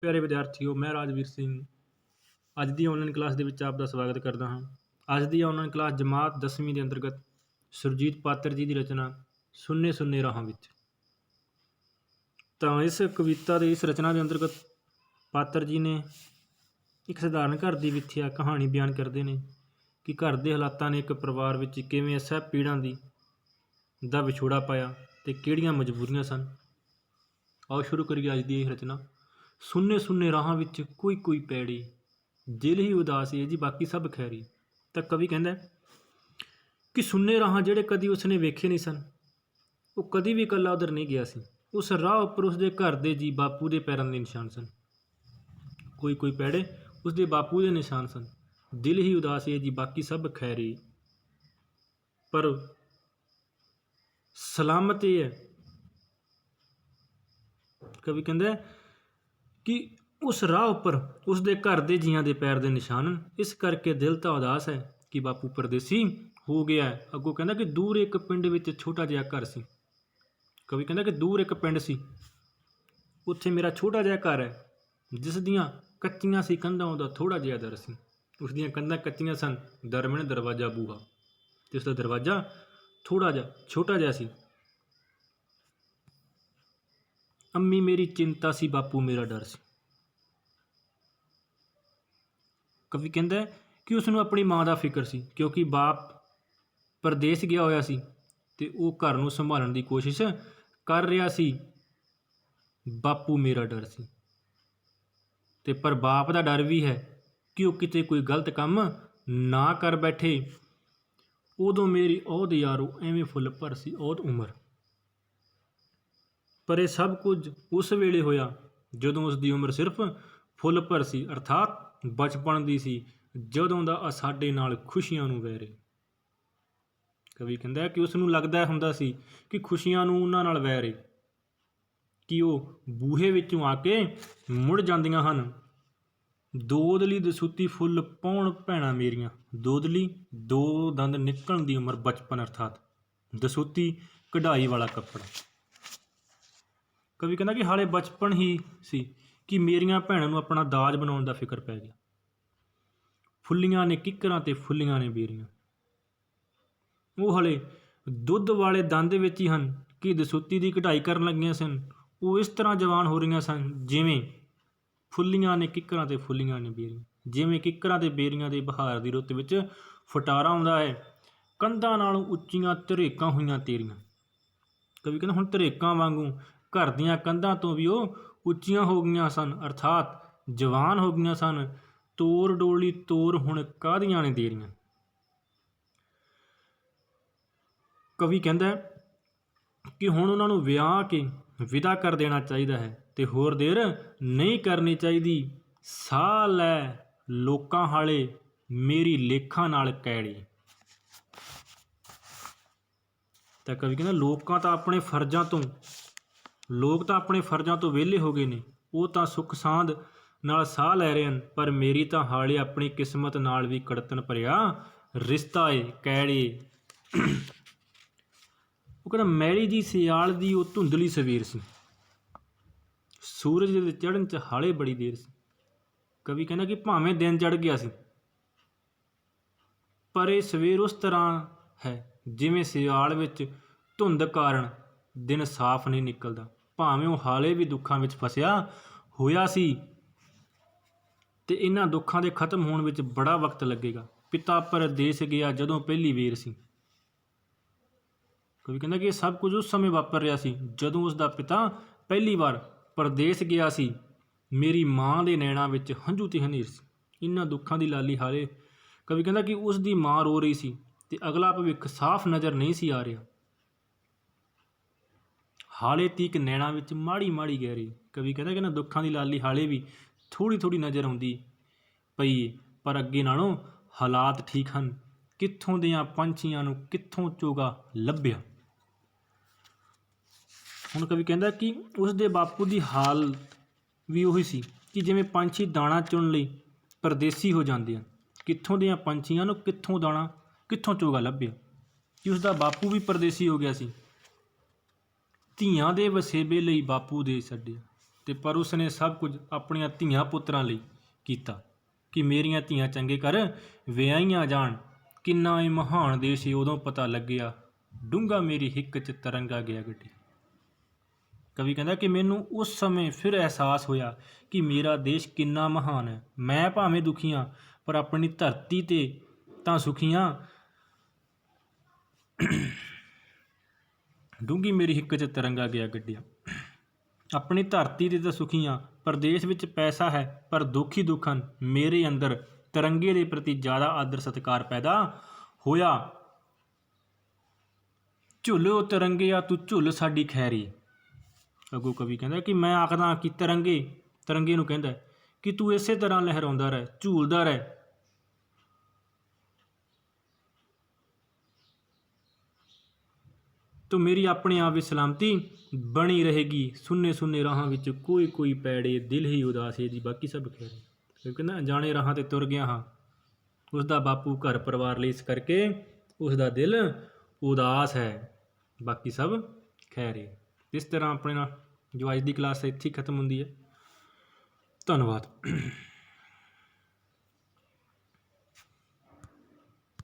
ਪਿਆਰੇ ਵਿਦਿਆਰਥੀਓ, ਮੈਂ ਰਾਜਵੀਰ ਸਿੰਘ। ਅੱਜ ਦੀ ਆਨਲਾਈਨ ਕਲਾਸ ਦੇ ਵਿੱਚ ਆਪ ਦਾ ਸਵਾਗਤ ਕਰਦਾ ਹਾਂ। ਅੱਜ ਦੀ ਆਨਲਾਈਨ ਕਲਾਸ ਜਮਾਤ 10ਵੀਂ ਦੇ ਅੰਤਰਗਤ ਸੁਰਜੀਤ ਪਾਤਰ ਜੀ ਦੀ ਰਚਨਾ ਸੁੰਨੇ ਸੁੰਨੇ ਰਾਹਾਂ ਵਿੱਚ। ਤਾਂ ਇਸ ਕਵਿਤਾ ਦੇ ਇਸ ਰਚਨਾ ਦੇ ਅੰਤਰਗਤ ਪਾਤਰ ਜੀ ਨੇ ਇੱਕ ਸਧਾਰਨ ਘਰ ਦੀ ਵਿਥਿਆ ਕਹਾਣੀ ਬਿਆਨ ਕਰਦੇ ਨੇ ਕਿ ਘਰ ਦੇ ਹਾਲਾਤਾਂ ਨੇ ਇੱਕ ਪਰਿਵਾਰ ਵਿੱਚ ਕਿਵੇਂ ਅਸਹਿ ਪੀੜਾਂ ਦੀ ਦਾ ਵਿਛੋੜਾ ਪਾਇਆ ਤੇ ਕਿਹੜੀਆਂ ਮਜਬੂਰੀਆਂ ਸਨ। ਆਓ ਸ਼ੁਰੂ ਕਰੀਏ ਅੱਜ ਦੀ ਇਹ ਰਚਨਾ। ਸੁੰਨੇ ਸੁੰਨੇ ਰਾਹਾਂ ਵਿੱਚ ਕੋਈ ਕੋਈ ਪੈੜੀ। ਦਿਲ ਹੀ ਉਦਾਸ ਹੈ ਜੀ, ਬਾਕੀ ਸਭ ਖੈਰੀ। ਤਾਂ ਕਵੀ ਕਹਿੰਦਾ ਕਿ ਸੁੰਨੇ ਰਾਹਾਂ ਜਿਹੜੇ ਕਦੀ ਉਸਨੇ ਵੇਖੇ ਨਹੀਂ ਸਨ, ਉਹ ਕਦੀ ਵੀ ਇਕੱਲਾ ਉਧਰ ਨਹੀਂ ਗਿਆ ਸੀ। ਉਸ ਰਾਹ ਉੱਪਰ ਉਸਦੇ ਘਰ ਦੇ ਜੀ ਬਾਪੂ ਦੇ ਪੈਰਾਂ ਦੇ ਨਿਸ਼ਾਨ ਸਨ। ਕੋਈ ਕੋਈ ਪੈੜੇ ਉਸਦੇ ਬਾਪੂ ਦੇ ਨਿਸ਼ਾਨ ਸਨ। ਦਿਲ ਹੀ ਉਦਾਸ ਹੈ ਜੀ, ਬਾਕੀ ਸਭ ਖੈਰੀ। ਪਰ ਸਲਾਮਤ ਇਹ ਹੈ, ਕਵੀ ਕਹਿੰਦਾ ਕਿ ਉਸ ਰਾਹ ਉੱਪਰ ਉਸ ਦੇ ਘਰ ਦੇ ਜੀਆਂ ਦੇ ਪੈਰ ਦੇ ਨਿਸ਼ਾਨ ਇਸ ਕਰਕੇ ਦਿਲ ਤਾਂ ਉਦਾਸ ਹੈ ਕਿ ਬਾਪੂ ਪਰਦੇਸੀ ਹੋ ਗਿਆ ਹੈ। ਅੱਗੋਂ ਕਹਿੰਦਾ ਕਿ ਦੂਰ ਇੱਕ ਪਿੰਡ ਵਿੱਚ ਛੋਟਾ ਜਿਹਾ ਘਰ ਸੀ। ਕਵੀ ਕਹਿੰਦਾ ਕਿ ਦੂਰ ਇੱਕ ਪਿੰਡ ਸੀ। ਉੱਥੇ ਮੇਰਾ ਛੋਟਾ ਜਿਹਾ ਘਰ ਹੈ, ਜਿਸ ਦੀਆਂ ਕੱਚੀਆਂ ਸੀ ਕੰਧਾਂ ਉਹਦਾ ਥੋੜਾ ਜਿਹਾ ਦਰ ਸੀ। ਉਸ ਦੀਆਂ ਕੰਧਾਂ ਕੱਚੀਆਂ ਸਨ, ਦਰਮਿਆਨ ਦਰਵਾਜ਼ਾ ਬੂਹਾ, ਤੇ ਉਸ ਦਾ ਦਰਵਾਜ਼ਾ ਥੋੜਾ ਜਿਹਾ ਛੋਟਾ ਜਿਹਾ ਸੀ। ਅੰਮੀ ਮੇਰੀ ਚਿੰਤਾ ਸੀ, ਬਾਪੂ ਮੇਰਾ ਡਰ ਸੀ। ਕਵੀ ਕਹਿੰਦਾ ਕਿ ਉਸ ਨੂੰ ਆਪਣੀ ਮਾਂ ਦਾ ਫਿਕਰ ਸੀ, ਕਿਉਂਕਿ ਬਾਪ ਪਰਦੇਸ ਗਿਆ ਹੋਇਆ ਸੀ ਤੇ ਉਹ ਘਰ ਨੂੰ ਸੰਭਾਲਣ ਦੀ ਕੋਸ਼ਿਸ਼ ਕਰ ਰਿਹਾ ਸੀ। ਬਾਪੂ ਮੇਰਾ ਡਰ ਸੀ। ਤੇ ਪਰ ਬਾਪ ਦਾ ਡਰ ਵੀ ਹੈ ਕਿ ਉਹ ਕਿਤੇ ਕੋਈ ਗਲਤ ਕੰਮ ਨਾ ਕਰ ਬੈਠੇ। ਉਦੋਂ ਮੇਰੀ ਉਹਦ ਯਾਰੋ ਐਵੇਂ ਫੁੱਲ ਭਰ ਸੀ ਉਹਦ ਉਮਰ। ਪਰ ਇਹ ਸਭ ਕੁਝ ਉਸ ਵੇਲੇ ਹੋਇਆ ਜਦੋਂ ਉਸ ਦੀ ਉਮਰ ਸਿਰਫ ਫੁੱਲ ਭਰ ਸੀ, ਅਰਥਾਤ ਬਚਪਨ ਦੀ ਸੀ, ਜਦੋਂ ਦਾ ਸਾਡੇ ਨਾਲ ਖੁਸ਼ੀਆਂ ਨੂੰ ਵੈਰੇ ਕਵੀ ਕਹਿੰਦਾ ਹੈ ਕਿ ਉਸ ਨੂੰ ਲੱਗਦਾ ਹੁੰਦਾ ਸੀ ਕਿ ਖੁਸ਼ੀਆਂ ਨੂੰ ਉਹਨਾਂ ਨਾਲ ਵੈਰ ਏ ਕਿ ਉਹ ਬੂਹੇ ਵਿੱਚੋਂ ਆ ਕੇ ਮੁੜ ਜਾਂਦੀਆਂ ਹਨ। ਦੋਦਲੀ ਦਸੂਤੀ ਫੁੱਲ ਪਾਉਣ ਭੈਣਾਂ ਮੇਰੀਆਂ, ਦੋਦਲੀ, ਦੋ ਦੰਦ ਨਿਕਲਣ ਦੀ ਉਮਰ ਬਚਪਨ, ਅਰਥਾਤ ਦਸੂਤੀ ਕਢਾਈ ਵਾਲਾ ਕੱਪੜਾ। ਕਵੀ ਕਹਿੰਦਾ ਕਿ ਹਾਲੇ ਬਚਪਨ ਹੀ ਸੀ ਕਿ ਮੇਰੀਆਂ ਭੈਣਾਂ ਨੂੰ ਆਪਣਾ ਦਾਜ ਬਣਾਉਣ ਦਾ ਫਿਕਰ ਪੈ ਗਿਆ। ਫੁੱਲੀਆਂ ਨੇ ਕਿੱਕਰਾਂ ਤੇ ਫੁੱਲੀਆਂ ਨੇ ਬੇਰੀਆਂ। ਉਹ ਹਲੇ ਦੁੱਧ ਵਾਲੇ ਦੰਦ ਵਿੱਚ ਹੀ ਹਨ ਕਿ ਦਸੂਤੀ ਦੀ ਕਢਾਈ ਕਰਨ ਲੱਗੀਆਂ ਸਨ। ਉਹ ਇਸ ਤਰ੍ਹਾਂ ਜਵਾਨ ਹੋ ਰਹੀਆਂ ਸਨ ਜਿਵੇਂ ਫੁੱਲੀਆਂ ਨੇ ਕਿੱਕਰਾਂ ਤੇ ਫੁੱਲੀਆਂ ਨੇ ਬੇਰੀਆਂ। ਜਿਵੇਂ ਕਿੱਕਰਾਂ ਤੇ ਬੇਰੀਆਂ ਦੇ ਬਹਾਰ ਦੀ ਰੁੱਤ ਵਿੱਚ ਫਟਾਰਾ ਆਉਂਦਾ ਹੈ। ਕੰਧਾਂ ਨਾਲੋਂ ਉੱਚੀਆਂ ਧਰੇਕਾਂ ਹੋਈਆਂ ਤੇਰੀਆਂ। ਕਵੀ ਕਹਿੰਦਾ, ਹੁਣ ਧਰੇਕਾਂ ਵਾਂਗੂ ਘਰ ਦੀਆਂ ਕੰਧਾਂ ਤੋਂ ਵੀ ਉਹ ਉੱਚੀਆਂ ਹੋ ਗਈਆਂ ਸਨ, ਅਰਥਾਤ ਜਵਾਨ ਹੋ ਗਈਆਂ ਸਨ। ਤੋਰ ਡੋਲੀ ਤੋਰ ਹੁਣ ਕਾਹਦੀਆਂ ਨੇ ਦੇਰੀਆਂ ਕਵੀ ਕਹਿੰਦਾ ਕਿ ਹੁਣ ਉਹਨਾਂ ਨੂੰ ਵਿਆਹ ਕੇ ਵਿਦਾ ਕਰ ਦੇਣਾ ਚਾਹੀਦਾ ਹੈ ਤੇ ਹੋਰ ਦੇਰ ਨਹੀਂ ਕਰਨੀ ਚਾਹੀਦੀ। ਸਾਹ ਲੈ ਲੋਕਾਂ ਹਾਲੇ ਮੇਰੀ ਲੇਖਾਂ ਨਾਲ ਕੈੜੀ। ਤਾਂ ਕਵੀ ਕਹਿੰਦਾ, ਲੋਕਾਂ ਤਾਂ ਆਪਣੇ ਫਰਜ਼ਾਂ ਤੋਂ ਲੋਕ ਤਾਂ ਆਪਣੇ ਫਰਜ਼ਾਂ ਤੋਂ ਵਿਹਲੇ ਹੋ ਗਏ ਨੇ, ਉਹ ਤਾਂ ਸੁੱਖ ਸਾਂਦ ਨਾਲ ਸਾਹ ਲੈ ਰਹੇ ਹਨ, ਪਰ ਮੇਰੀ ਤਾਂ ਹਾਲੇ ਆਪਣੀ ਕਿਸਮਤ ਨਾਲ ਵੀ ਕੜਤਨ ਭਰਿਆ। ਰਿਸ਼ਤਾ ਏ, ਕੈੜੇ ਉਹ ਕਹਿੰਦਾ, ਮੈਲੀ ਜੀ ਸਿਆਲ ਦੀ ਉਹ ਧੁੰਦਲੀ ਸਵੇਰ ਸੀ। ਸੂਰਜ ਦੇ ਚੜ੍ਹਨ ਚ ਹਾਲੇ ਬੜੀ ਦੇਰ ਸੀ। ਕਵੀ ਕਹਿੰਦਾ ਕਿ ਭਾਵੇਂ ਦਿਨ ਚੜ ਗਿਆ ਸੀ, ਪਰ ਇਹ ਸਵੇਰ ਉਸ ਤਰ੍ਹਾਂ ਹੈ ਜਿਵੇਂ ਸਿਆਲ ਵਿੱਚ ਧੁੰਦ ਕਾਰਨ ਦਿਨ ਸਾਫ਼ ਨਹੀਂ ਨਿਕਲਦਾ। ਭਾਵੇਂ ਉਹ ਹਾਲੇ ਵੀ ਦੁੱਖਾਂ ਵਿੱਚ ਫਸਿਆ ਹੋਇਆ ਸੀ ਤੇ ਇਹਨਾਂ ਦੁੱਖਾਂ ਦੇ ਖਤਮ ਹੋਣ ਵਿੱਚ ਬੜਾ ਵਕਤ ਲੱਗੇਗਾ। ਪਿਤਾ ਪਰਦੇਸ ਗਿਆ ਜਦੋਂ ਪਹਿਲੀ ਵੇਰ ਸੀ। ਕਵੀ ਕਹਿੰਦਾ ਕਿ ਇਹ ਸਭ ਕੁਝ ਉਸ ਸਮੇਂ ਵਾਪਰ ਰਿਹਾ ਸੀ, ਜਦੋਂ ਉਸ ਦਾ ਪਿਤਾ ਪਹਿਲੀ ਵਾਰ ਪਰਦੇਸ ਗਿਆ ਸੀ। ਮੇਰੀ ਮਾਂ ਦੇ ਨੈਣਾਂ ਵਿੱਚ ਹੰਝੂ ਤੇ ਹਨੇਰ ਸੀ। ਇਹਨਾਂ ਦੁੱਖਾਂ ਦੀ ਲਾਲੀ ਹਾਲੇ ਕਵੀ ਕਹਿੰਦਾ ਕਿ ਉਸ ਦੀ ਮਾਂ ਰੋ ਰਹੀ ਸੀ ਤੇ ਅਗਲਾ ਭਵਿੱਖ ਸਾਫ਼ ਨਜ਼ਰ ਨਹੀਂ ਸੀ ਆ ਰਿਹਾ। ਹਾਲੇ ਤੀਕ ਨੈਣਾਂ ਵਿੱਚ ਮਾੜੀ ਮਾੜੀ ਗਹਿਰੀ। ਕਵੀ ਕਹਿੰਦਾ ਕਿ ਨਾ ਦੁੱਖਾਂ ਦੀ ਲਾਲੀ ਹਾਲੇ ਵੀ ਥੋੜੀ ਥੋੜੀ ਨਜ਼ਰ ਆਉਂਦੀ ਪਈ ਏ, ਪਰ ਅੱਗੇ ਨਾਲੋਂ ਹਾਲਾਤ ਠੀਕ ਹਨ। ਕਿੱਥੋਂ ਦੀਆਂ ਪੰਛੀਆਂ ਨੂੰ ਕਿੱਥੋਂ ਚੋਗਾ ਲੱਭਿਆ? ਹੁਣ ਕਵੀ ਕਹਿੰਦਾ ਕਿ ਉਸ ਦੇ ਬਾਪੂ ਦੀ ਹਾਲ ਵੀ ਉਹੀ ਸੀ ਕਿ ਜਿਵੇਂ ਪੰਛੀ ਦਾਣਾ ਚੁਣ ਲਈ ਪਰਦੇਸੀ ਹੋ ਜਾਂਦੇ ਹਨ। ਕਿੱਥੋਂ ਦੀਆਂ ਪੰਛੀਆਂ ਨੂੰ ਕਿੱਥੋਂ ਦਾਣਾ ਕਿੱਥੋਂ ਚੋਗਾ ਲੱਭਿਆ? ਕਿ ਉਸ ਦਾ ਬਾਪੂ ਵੀ ਪਰਦੇਸੀ ਹੋ ਗਿਆ ਸੀ। ਧੀਆਂ ਦੇ ਵਸੇਬੇ ਲਈ ਬਾਪੂ ਦੇ ਛੱਡਿਆ ਤੇ ਪਰ ਉਸਨੇ ਸਭ ਕੁਝ ਆਪਣੀਆਂ ਧੀਆਂ ਪੁੱਤਰਾਂ ਲਈ ਕੀਤਾ ਕਿ ਮੇਰੀਆਂ ਧੀਆਂ ਚੰਗੇ ਕਰ, ਵਿਆਹੀਆਂ ਜਾਣ। ਕਿੰਨਾ ਇਹ ਮਹਾਨ ਦੇਸ਼ ਸੀ, ਉਦੋਂ ਪਤਾ ਲੱਗਿਆ ਡੂੰਗਾ ਮੇਰੀ ਹਿੱਕ 'ਚ ਤਰੰਗਾ ਗਿਆ ਗੱਡੀ। ਕਵੀ ਕਹਿੰਦਾ ਕਿ ਮੈਨੂੰ ਉਸ ਸਮੇਂ ਫਿਰ ਅਹਿਸਾਸ ਹੋਇਆ ਕਿ ਮੇਰਾ ਦੇਸ਼ ਕਿੰਨਾ ਮਹਾਨ ਹੈ। ਮੈਂ ਭਾਵੇਂ ਦੁਖੀਆਂ, ਪਰ ਆਪਣੀ ਧਰਤੀ ਤੇ ਤਾਂ ਸੁਖੀਆਂ। ਡੂੰਗੀ ਮੇਰੀ ਹਿੱਕ 'ਚ ਤਿਰੰਗਾ ਗਿਆ ਗੱਡਿਆ। ਆਪਣੀ ਧਰਤੀ ਦੇ ਤਾਂ ਸੁਖੀਆਂ, ਪਰਦੇਸ਼ ਵਿੱਚ ਪੈਸਾ ਹੈ, ਪਰ ਦੁੱਖ ਹੀ ਦੁੱਖ ਹਨ। ਮੇਰੇ ਅੰਦਰ ਤਿਰੰਗੇ ਦੇ ਪ੍ਰਤੀ ਜ਼ਿਆਦਾ ਆਦਰ ਸਤਿਕਾਰ ਪੈਦਾ ਹੋਇਆ। ਝੁੱਲੋ ਤਿਰੰਗਿਆ ਤੂੰ ਝੁੱਲ ਸਾਡੀ ਖੈਰੀ। ਅੱਗੋਂ ਕਵੀ ਕਹਿੰਦਾ ਕਿ ਮੈਂ ਆਖਦਾ ਕਿ ਤਿਰੰਗੇ ਤਿਰੰਗੇ ਨੂੰ ਕਹਿੰਦਾ ਕਿ ਤੂੰ ਇਸੇ ਤਰ੍ਹਾਂ ਲਹਿਰਾਉਂਦਾ ਰਹਿ, ਝੂਲਦਾ ਰਹਿ। ਤੋ ਮੇਰੀ ਆਪਣੇ ਆਪ ਵਿੱਚ ਸਲਾਮਤੀ ਬਣੀ ਰਹੇਗੀ। ਸੁੰਨੇ ਸੁੰਨੇ ਰਾਹਾਂ ਵਿੱਚ ਕੋਈ ਕੋਈ ਪੈੜੇ ਦਿਲ ਹੀ ਉਦਾਸ ਹੈ ਜੀ। ਬਾਕੀ ਸਭ ਖੈਰ ਹੈ। ਫਿਰ ਅਣਜਾਣੇ ਰਾਹਾਂ ਤੇ ਤੁਰ ਗਿਆ ਹਾਂ। ਉਸ ਦਾ ਬਾਪੂ ਘਰ ਪਰਿਵਾਰ ਲਈ ਇਸ ਕਰਕੇ ਉਸ ਦਾ ਦਿਲ ਉਦਾਸ ਹੈ। ਬਾਕੀ ਸਭ ਖੈਰ ਹੈ। ਇਸ ਤਰ੍ਹਾਂ ਆਪਣੇ ਨਾਲ ਜੋ ਅੱਜ ਦੀ ਕਲਾਸ ਇੱਥੇ ਹੀ ਖਤਮ ਹੁੰਦੀ ਹੈ। ਧੰਨਵਾਦ।